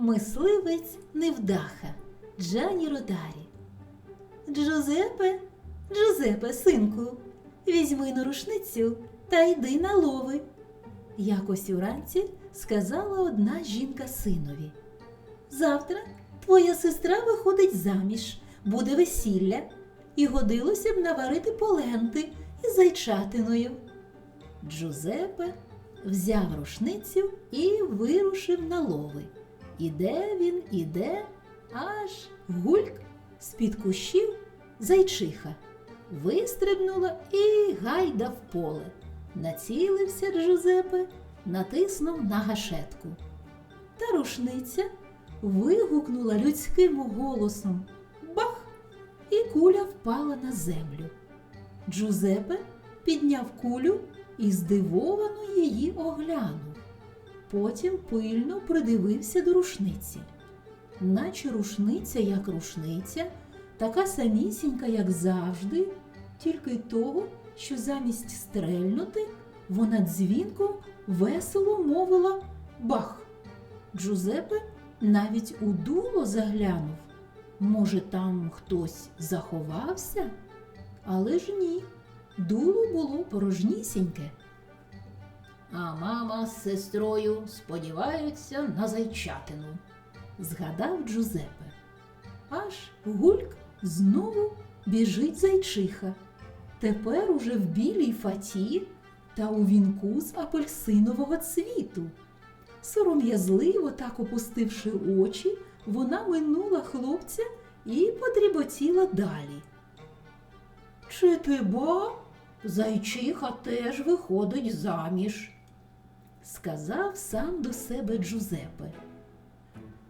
Мисливець невдаха Джані Родарі. Джузепе, Джузепе, синку, візьми на рушницю та йди на лови. Якось уранці сказала одна жінка синові. Завтра твоя сестра виходить заміж, буде весілля, і годилося б наварити поленти із зайчатиною. Джузепе взяв рушницю і вирушив на лови. Іде він, іде, аж гульк з-під кущів зайчиха. Вистрибнула і гайда в поле. Націлився Джузепе, натиснув на гашетку. Та рушниця вигукнула людським голосом Бах! І куля впала на землю. Джузепе підняв кулю і здивовано її оглянув. Потім пильно придивився до рушниці. Наче рушниця, як рушниця, така самісінька, як завжди, тільки того, що замість стрельнути вона дзвінко весело мовила бах. Джузепе навіть у дуло заглянув. Може, там хтось заховався? Але ж ні, дуло було порожнісіньке. А мама з сестрою сподіваються на зайчатину, згадав Джузепе. Аж гульк знову біжить зайчиха. Тепер уже в білій фаті та у вінку з апельсинового цвіту. Сором'язливо так опустивши очі, вона минула хлопця і подріботіла далі. Чи ти ба? Зайчиха теж виходить заміж, сказав сам до себе Джузепе.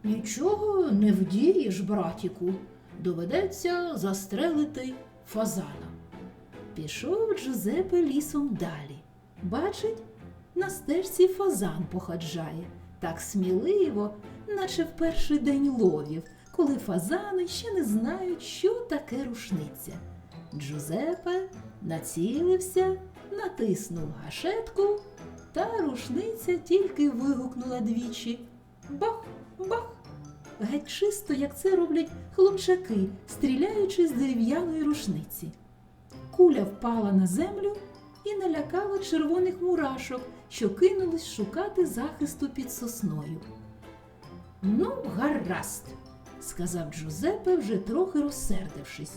Нічого не вдієш, братіку, доведеться застрелити фазана. Пішов Джузепе лісом далі. Бачить, на стежці фазан походжає, так сміливо, наче в перший день ловів, коли фазани ще не знають, що таке рушниця. Джузепе націлився, натиснув гашетку, та рушниця тільки вигукнула двічі Бах, бах! Геть чисто, як це роблять хлопчаки, стріляючи з дерев'яної рушниці. Куля впала на землю і налякала червоних мурашок, що кинулись шукати захисту під сосною. Ну, гаразд, сказав Джузепе, вже трохи розсердившись.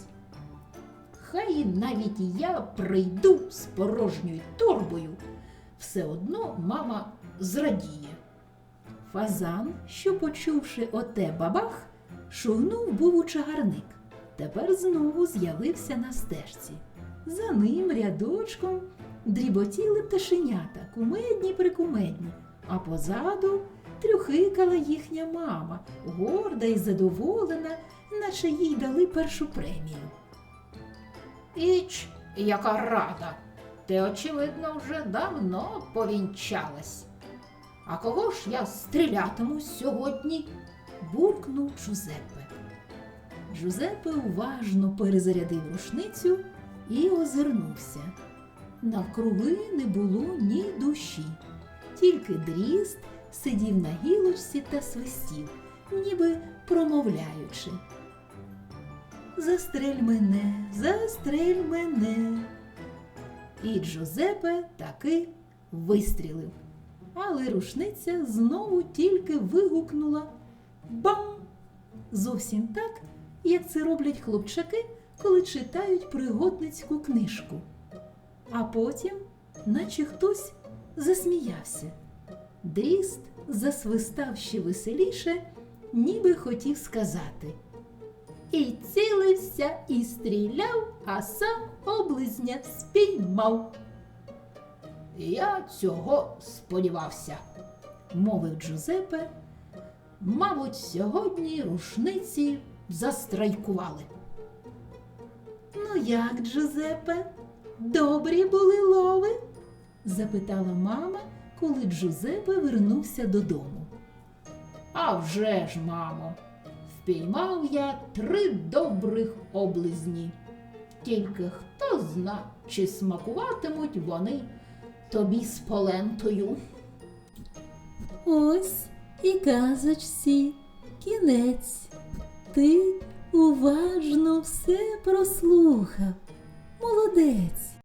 Хай навіть я прийду з порожньою торбою. Все одно мама зрадіє. Фазан, що почувши оте бабах, шугнув був у чагарник. Тепер знову з'явився на стежці. За ним рядочком дріботіли пташенята, кумедні прикумедні, а позаду трюхикала їхня мама, горда і задоволена, наче їй дали першу премію. Іч, яка рада! Ти, очевидно, вже давно повінчалась. А кого ж я стрілятиму сьогодні? буркнув Джузеппе. Джузеппе уважно перезарядив рушницю і озирнувся. Навкруги не було ні душі, тільки дріст сидів на гілочці та свистів, ніби промовляючи. Застрель мене, застрель мене. І Джузепе таки вистрілив. Але рушниця знову тільки вигукнула Бам! Зовсім так, як це роблять хлопчаки, коли читають пригодницьку книжку. А потім, наче хтось засміявся. Дріст засвистав ще веселіше, ніби хотів сказати. І цілився, і стріляв, а сам облизня спіймав. Я цього сподівався, мовив Джузепе, Мабуть, сьогодні рушниці застрайкували. Ну як, Джузепе, добрі були лови? запитала мама, коли Джузепе вернувся додому. А вже ж, мамо, впіймав я три добрих облизні. Тільки хто зна, чи смакуватимуть вони тобі з полентою. Ось і казочці кінець. Ти уважно все прослухав. Молодець.